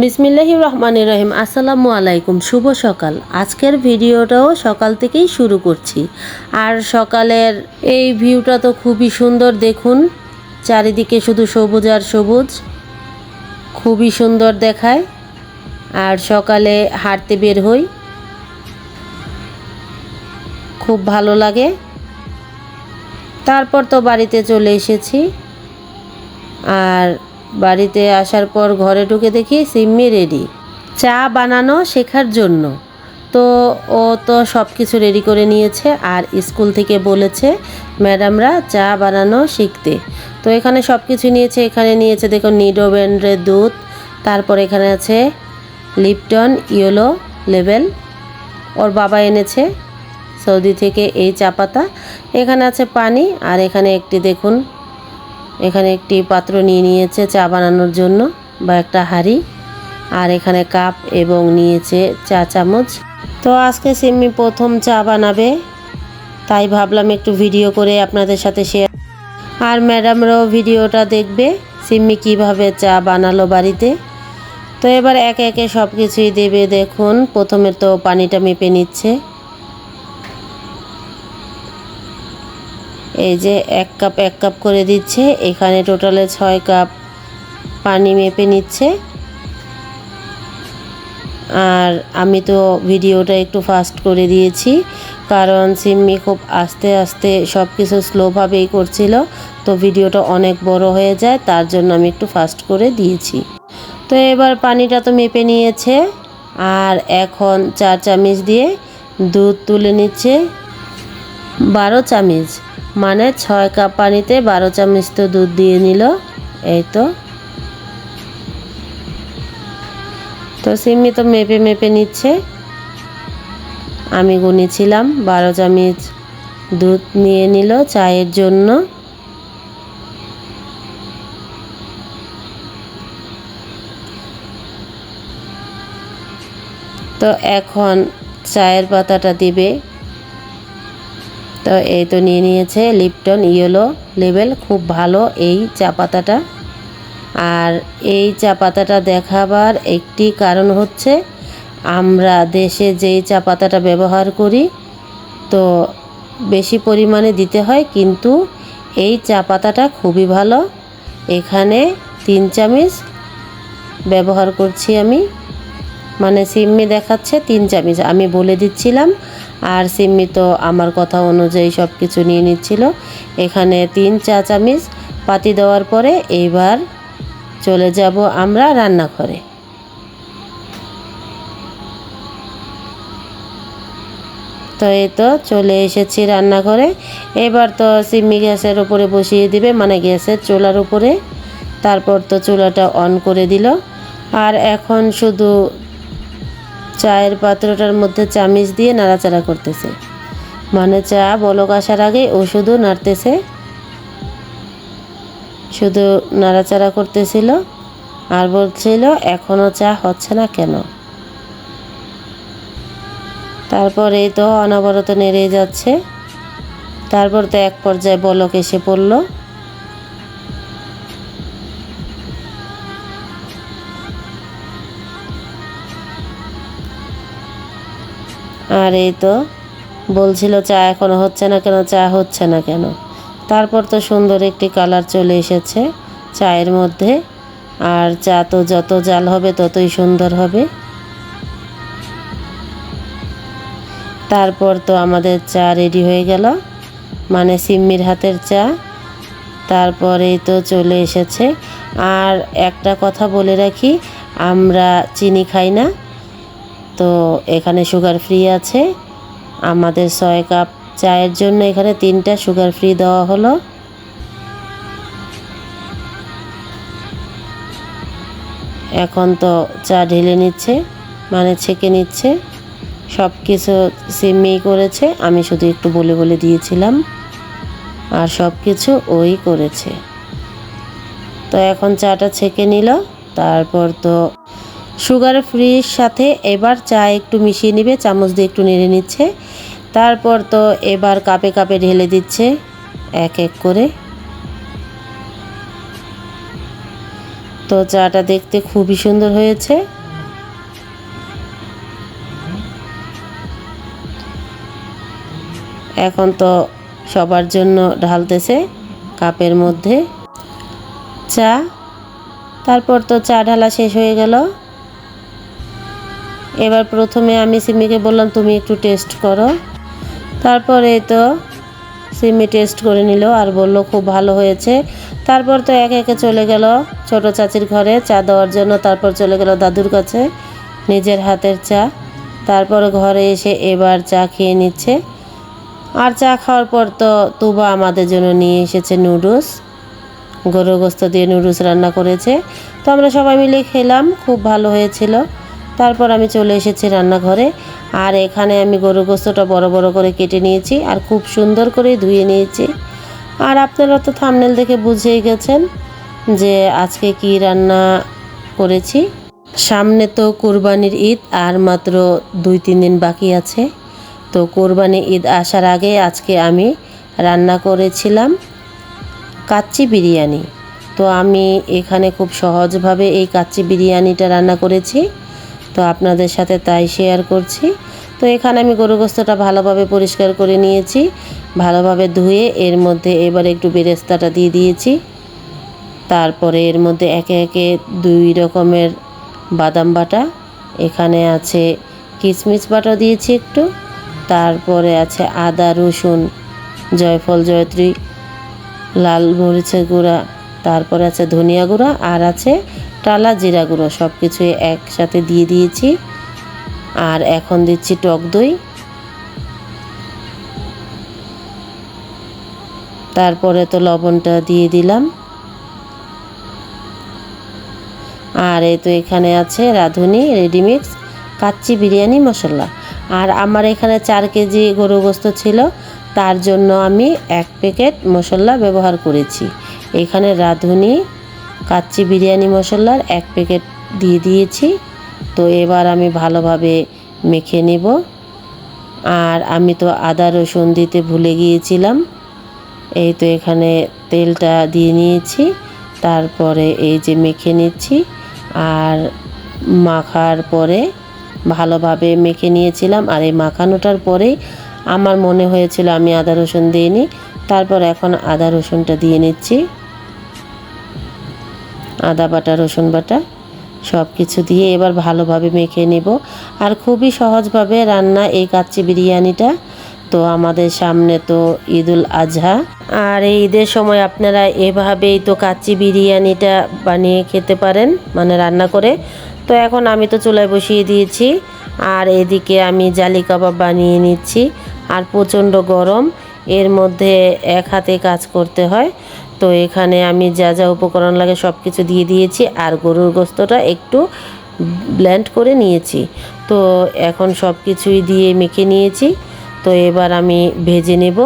বিসমিল্লাহ রহমান রহিম। আসসালামু আলাইকুম। শুভ সকাল। আজকের ভিডিওটাও সকাল থেকেই শুরু করছি। আর সকালের এই ভিউটা তো খুবই সুন্দর, দেখুন। চারিদিকে শুধু সবুজ আর সবুজ। খুবই সুন্দর দেখায়। আর সকালে হাঁটতে বের হই। খুব ভালো লাগে। তারপর তো বাড়িতে চলে এসেছি। আর বাড়িতে আসার পর ঘরে ঢুকে দেখি সিম্মি রেডি চা বানানো শেখার জন্য। তো ও তো সব কিছু রেডি করে নিয়েছে আর স্কুল থেকে বলেছে ম্যাডামরা চা বানানো শিখতে। তো এখানে সব কিছু নিয়েছে, এখানে নিয়েছে দেখো নিডো দুধ, তারপর এখানে আছে লিপটন ইয়েলো লেভেল ওর বাবা এনেছে সৌদি থেকে এই চা পাতা। এখানে আছে পানি আর এখানে একটি দেখুন এখানে একটি পাত্র নিয়ে নিয়েছে চা বানানোর জন্য বা একটা হাঁড়ি। আর এখানে কাপ এবং নিয়েছে চা চামচ। তো আজকে সিম্মি প্রথম চা বানাবে। তাই ভাবলাম একটু ভিডিও করে আপনাদের সাথে শেয়ার আর ম্যাডামরাও ভিডিওটা দেখবে, সিম্মি কীভাবে চা বানালো বাড়িতে। তো এবার একে একে সব কিছুই দেবে, দেখুন। প্রথমে তো পানিটা মেপে নিচ্ছে। এই যে এক কাপ এক কাপ করে দিচ্ছে। এখানে টোটালে ছয় কাপ পানি মেপে নিচ্ছে। আর আমি তো ভিডিওটা একটু ফাস্ট করে দিয়েছি, কারণ সিম্মি খুব আস্তে আস্তে সব কিছু স্লোভাবেই করছিল। তো ভিডিওটা অনেক বড় হয়ে যায়, তার জন্য আমি একটু ফাস্ট করে দিয়েছি। তো এবার পানিটা তো মেপে নিয়েছে, আর এখন চার চামচ দিয়ে দুধ তুলে নিচ্ছে। বারো চামচ। মানে ছয় কাপ পানিতে বারো চামচ তো দুধ দিয়ে নিল, এই তো। তো সিম্মি তো মেপে মেপে নিচ্ছে। আমি গুনেছিলাম, বারো চামচ দুধ নিয়ে নিল চায়ের জন্য। তো এখন চায়ের পাতাটা দিবে। তো এই তো নিয়ে নিয়েছে লিপটন ইয়েলো লেভেল খুব ভালো এই চা পাতাটা। আর এই চা পাতাটা দেখাবার একটি কারণ হচ্ছে, আমরা দেশে যেই চা পাতাটা ব্যবহার করি, তো বেশি পরিমাণে দিতে হয়, কিন্তু এই চা পাতাটা খুবই ভালো। এখানে তিন চামচ ব্যবহার করছি আমি। মানে সিম্মি দেখাচ্ছে তিন চামচ। আমি বলে দিচ্ছিলাম, আর সিম্মি তো আমার কথা অনুযায়ী সব কিছু নিয়ে নিচ্ছিল। এখানে তিন চা চামচ পাতি দেওয়ার পরে এইবার চলে যাব আমরা রান্নাঘরে। তো এই তো চলে এসেছি রান্নাঘরে। এবার তো সিম্মি গ্যাসের উপরে বসিয়ে দিবে মানে গ্যাসের চুলার উপরে। তারপর তো চুলাটা অন করে দিল। আর এখন শুধু চায়ের পাত্রটার মধ্যে চামিচ দিয়ে নাড়াচাড়া করতেছে। মানে চা বলক আসার আগে ও শুধু নাড়তেছে। শুধু নাড়াচাড়া করতেছিল আর বলছিল এখনও চা হচ্ছে না কেন? তারপর তো অনবরত নেড়ে যাচ্ছে। তারপর তো এক পর্যায়ে বলক এসে পড়ল। আর এই তো বলছিল, চা এখনও হচ্ছে না কেন? চা হচ্ছে না কেন? তারপর তো সুন্দর একটি কালার চলে এসেছে চায়ের মধ্যে। আর চা তো যত জাল হবে ততই সুন্দর হবে। তারপর তো আমাদের চা রেডি হয়ে গেল। মানে সিম্মির হাতের চা। তারপরেই তো চলে এসেছে। আর একটা কথা বলে রাখি, আমরা চিনি খাই না। তো এখানে সুগার ফ্রি আছে। আমাদের ছয় কাপ চায়ের জন্য এখানে তিনটা সুগার ফ্রি দেওয়া হলো। এখন তো চা ঢেলে নিচ্ছে মানে ছেঁকে নিচ্ছে। সব কিছু সিমেই করেছে, আমি শুধু একটু বলে বলে দিয়েছিলাম। আর সব কিছু ওই করেছে। তো এখন চাটা ছেঁকে নিল, তারপর তো সুগার ফ্রির সাথে এবার চা একটু মিশিয়ে নিবে, চামচ দিয়ে একটু নেড়ে নিচ্ছে। তারপর তো এবার কাপে কাপে ঢেলে দিচ্ছে, এক এক করে। তো চাটা দেখতে খুবই সুন্দর হয়েছে। এখন তো সবার জন্য ঢালতেছে কাপের মধ্যে। চা, তারপর তো চা ঢালা শেষ হয়ে গেল। এবার প্রথমে আমি সিমিকে বললাম, তুমি একটু টেস্ট করো। তারপরে তো সিমি টেস্ট করে নিল আর বলল, খুব ভালো হয়েছে। তারপর তো একে একে চলে গেল ছোট চাচির ঘরে চা দেওয়ার জন্য। তারপর চলে গেল দাদুর কাছে নিজের হাতের চা। তারপর ঘরে এসে এবার চা খেয়ে নিচ্ছে। আর চা খাওয়ার পর তো তুবা আমাদের জন্য নিয়ে এসেছে নুডলস। গরু গোস্ত দিয়ে নুডলস রান্না করেছে। তো আমরা সবাই মিলে খেলাম, খুব ভালো হয়েছিল। তারপর আমি চলে এসেছি রান্নাঘরে। আর এখানে আমি গরু গোস্তটা বড় বড় করে কেটে নিয়েছি আর খুব সুন্দর করে ধুয়ে নিয়েছি। আর আপনারা তো থামনেল দেখে বুঝেই গেছেন যে আজকে কি রান্না করেছি। সামনে তো কোরবানির ঈদ, আর মাত্র দুই তিন দিন বাকি আছে। তো কোরবানি ঈদ আসার আগে আজকে আমি রান্না করেছিলাম কাচ্চি বিরিয়ানি। তো আমি এখানে খুব সহজভাবে এই কাচ্চি বিরিয়ানিটা রান্না করেছি। তো আপনাদের সাথে তাই শেয়ার করছি। তো এখানে আমি গরু গোস্তটা ভালোভাবে পরিষ্কার করে নিয়েছি, ভালোভাবে ধুয়ে এর মধ্যে এবার একটু বেরেস্তাটা দিয়ে দিয়েছি। তারপরে এর মধ্যে একে একে দুই রকমের বাদাম বাটা, এখানে আছে কিশমিশ বাটা দিয়েছি একটু, তারপরে আছে আদা, রসুন, জয়ফল, জয়ত্রী, লাল মরিচের গুঁড়া, তারপরে আছে ধনিয়া গুঁড়া, আর আছে টালা জিরা গুঁড়ো সব কিছু একসাথে দিয়ে দিয়েছি। আর এখন দিচ্ছি টক দই। তারপরে তো লবণটা দিয়ে দিলাম। আর এই তো এখানে আছে রাঁধুনি, রেডিমিক্স, কাচ্চি বিরিয়ানি, মশলা। আর আমার এখানে চার কেজি গরু গোস্ত ছিল, তার জন্য আমি এক প্যাকেট মশলা ব্যবহার করেছি। এখানে রাঁধুনি কাচ্চি বিরিয়ানি মশলার এক প্যাকেট দিয়ে দিয়েছি। তো এবার আমি ভালোভাবে মেখে নেব। আর আমি তো আদা রসুন দিতে ভুলে গিয়েছিলাম। এই তো এখানে তেলটা দিয়ে নিয়েছি। তারপরে এই যে মেখে নিচ্ছি। আর মাখার পরে ভালোভাবে মেখে নিয়েছিলাম। আর এই মাখানোটার পরেই আমার মনে হয়েছিল আমি আদা রসুন দিইনি। তারপর এখন আদা রসুনটা দিয়ে নিচ্ছি। আদা বাটা, রসুন বাটা সব কিছু দিয়ে এবার ভালোভাবে মেখে নেব। আর খুবই সহজভাবে রান্না এই কাচ্চি বিরিয়ানিটা তো আমাদের সামনে তো ঈদুল আজহা। আর এই ঈদের সময় আপনারা এভাবেই তো কাচ্চি বিরিয়ানিটা বানিয়ে খেতে পারেন মানে রান্না করে। তো এখন আমি তো চুলায় বসিয়ে দিয়েছি, আর এদিকে আমি জালি কাবাব বানিয়ে নিচ্ছি, আর প্রচণ্ড গরম। এর মধ্যে এক হাতে কাজ করতে হয়। তো এখানে আমি যা যা উপকরণ লাগে সব কিছু দিয়ে দিয়েছি আর গরুর গোস্তটা একটু ব্ল্যান্ড করে নিয়েছি। তো এখন সব কিছুই দিয়ে মেখে নিয়েছি। তো এবার আমি ভেজে নেব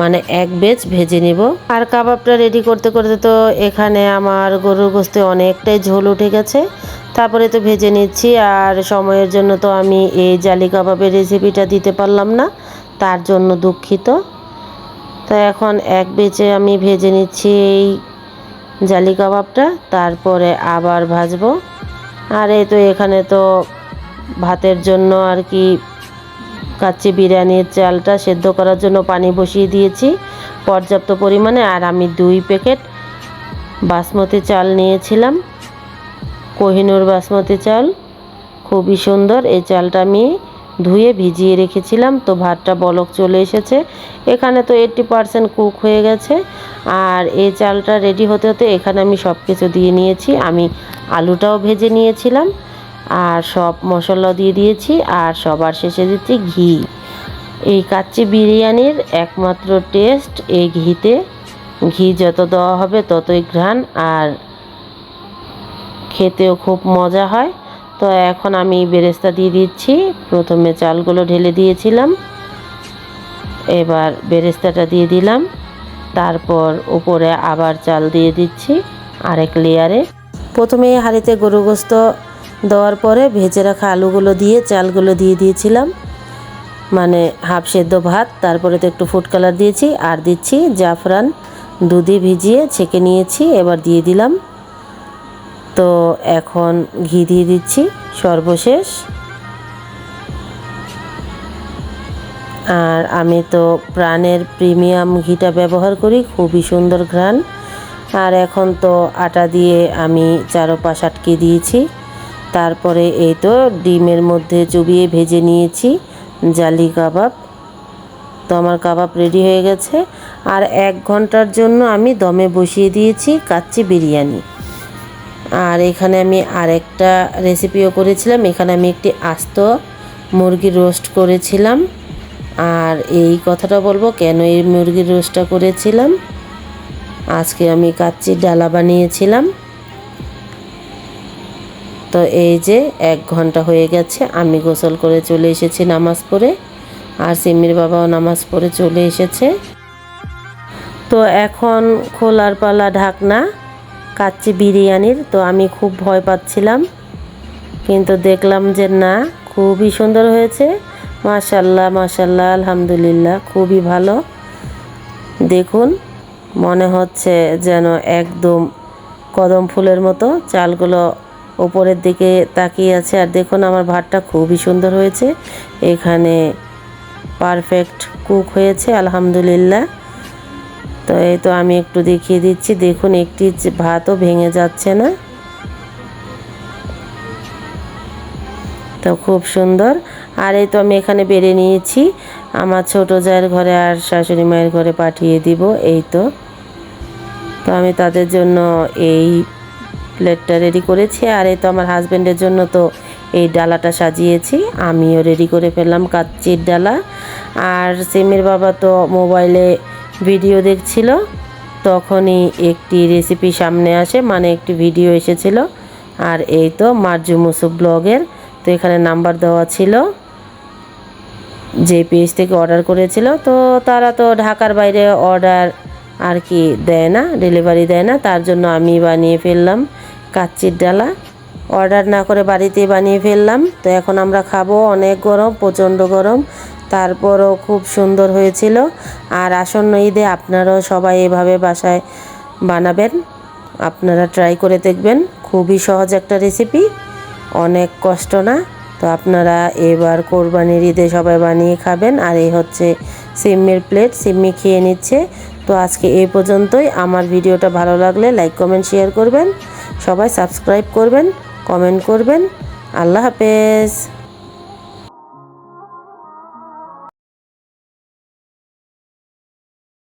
মানে এক বেজ ভেজে নেব। আর কাবাবটা রেডি করতে করতে তো এখানে আমার গরুর গোস্তে অনেকটাই ঝোল উঠে গেছে। তারপরে তো ভেজে নিচ্ছি আর সময়ের জন্য তো আমি এই জালি কাবাবের রেসিপিটা দিতে পারলাম না। তার জন্য দুঃখিত। তো এখন এক বেচে আমি ভেজে নিচ্ছি এই জালি কাবাবটা, তারপরে আবার ভাজবো। আর এই তো এখানে তো ভাতের জন্য আর কি কাচ্চি বিরিয়ানির চালটা সেদ্ধ করার জন্য পানি বসিয়ে দিয়েছি পর্যাপ্ত পরিমাণে। আর আমি দুই প্যাকেট বাসমতি চাল নিয়েছিলাম, কোহিনুর বাসমতি চাল। খুবই সুন্দর। এই চালটা আমি ধুয়ে ভিজিয়ে রেখেছিলাম, তো ভাতটা বলক চলে এসেছে। এখানে তো এইট্টি পারসেন্ট কুক হয়ে গেছে, আর এই চালটা রেডি হতে হতে এখানে আমি সব কিছু দিয়ে নিয়েছি। আমি আলুটাও ভেজে নিয়েছিলাম, আর সব মশলা দিয়ে দিয়েছি, আর সবার শেষে দিচ্ছি ঘি। এই কাচ্চি বিরিয়ানির একমাত্র টেস্ট এই ঘিতে। ঘি যত দেওয়া হবে ততই ঘ্রাণ, আর খেতেও খুব মজা হয়। তো এখন আমি বেরেস্তা দিয়ে দিচ্ছি। প্রথমে চালগুলো ঢেলে দিয়েছিলাম। এবার বেরেস্তাটা দিয়ে দিলাম। তারপর উপরে আবার চাল দিয়ে দিচ্ছি আরেক লেয়ারে। প্রথমে হাঁড়িতে গরু গোস্ত দেওয়ার পরে ভেজে রাখা আলুগুলো দিয়ে চালগুলো দিয়ে দিয়েছিলাম। মানে হাফ সেদ্ধ ভাত, তারপরে তো একটু ফুড কালার দিয়েছি। আর দিচ্ছি জাফরান দুধে ভিজিয়ে ছেঁকে নিয়েছি, এবার দিয়ে দিলাম। তো এখন ঘি দিয়ে দিচ্ছি, সর্বশেষ। আর আমি তো প্রাণের প্রিমিয়াম ঘিটা ব্যবহার করি, খুবই সুন্দর ঘ্রাণ। আর এখন তো আটা দিয়ে আমি চারোপাশ আটকে দিয়েছি। তারপরে এই তো ডিমের মধ্যে চুবিয়ে ভেজে নিয়েছি, জালি কাবাব। তো আমার কাবাব রেডি হয়ে গেছে। আর এক ঘণ্টার জন্য আমি দমে বসিয়ে দিয়েছি কাচ্চি বিরিয়ানি। আর এখানে আমি আরেকটা রেসিপিও করেছিলাম। এখানে আমি একটি আস্ত মুরগির রোস্ট করেছিলাম। আর এই কথাটা বলব, কেন এই মুরগির রোস্টটা করেছিলাম? আজকে আমি কাচ্চির ডালা বানিয়েছিলাম। তো এই যে এক ঘণ্টা হয়ে গেছে, আমি গোসল করে চলে এসেছি নামাজ পড়ে। আর সিমির বাবাও নামাজ পড়ে চলে এসেছে। তো এখন খোলার পালা ঢাকনা। কাচ্চি বিরিয়ানির, তো আমি খুব ভয় পাচ্ছিলাম। কিন্তু দেখলাম যে না, খুবই সুন্দর হয়েছে। মাশাল্লাহ মাশাল্লাহ আলহামদুলিল্লাহ, খুবই ভালো। দেখুন, মনে হচ্ছে যেন একদম কদম ফুলের মতো চালগুলো ওপরের দিকে তাকিয়ে আছে। আর দেখুন, আমার ভাতটা খুবই সুন্দর হয়েছে। এখানে পারফেক্ট কুক হয়েছে, আলহামদুলিল্লাহ। তো এই তো আমি একটু দেখিয়ে দিচ্ছি। দেখুন, একটি ভাতও ভেঙে যাচ্ছে না। তো খুব সুন্দর। আর এই তো আমি এখানে বেড়ে নিয়েছি। আমার ছোট জায়ের ঘরে আর শাশুড়ি মায়ের ঘরে পাঠিয়ে দিব। এই তো। তো আমি তাদের জন্য এই প্লেটটা রেডি করেছি। আর এই তো আমার হাজব্যান্ডের জন্য তো এই ডালাটা সাজিয়েছি। আমিও রেডি করে ফেললাম কাচ্চির ডালা। আর সিমের বাবা তো মোবাইলে ভিডিও দেখছিল, তখনই একটি রেসিপি সামনে আসে মানে একটি ভিডিও এসেছিল। আর এই তো মার্জু মুসু ব্লগের, তো এখানে নাম্বার দেওয়া ছিল। যে পেজ থেকে অর্ডার করেছিল, তো তারা তো ঢাকার বাইরে অর্ডার আর কি দেয় না ডেলিভারি দেয় না, তার জন্য আমি বানিয়ে ফেললাম কাচ্চির ডালা। অর্ডার না করে বাড়িতে বানিয়ে ফেললাম, তো এখন আমরা খাব অনেক গরম, প্রচণ্ড গরম। তারপরও খুব সুন্দর হয়েছিল। আর আসন্ন ঈদে আপনারাও সবাই এভাবে বাসায় বানাবেন। আপনারা ট্রাই করে দেখবেন। খুবই সহজ একটা রেসিপি অনেক কষ্ট না? তো আপনারা এবার কোরবানির ঈদে সবাই বানিয়ে খাবেন। আর এই হচ্ছে সিম্মির প্লেট সিম্মি খেয়ে নিচ্ছে। তো আজকে এই পর্যন্তই। আমার ভিডিওটা ভালো লাগলে লাইক কমেন্ট শেয়ার করবেন। সবাই সাবস্ক্রাইব করবেন কমেন্ট করবেন। আল্লাহ হাফেজ।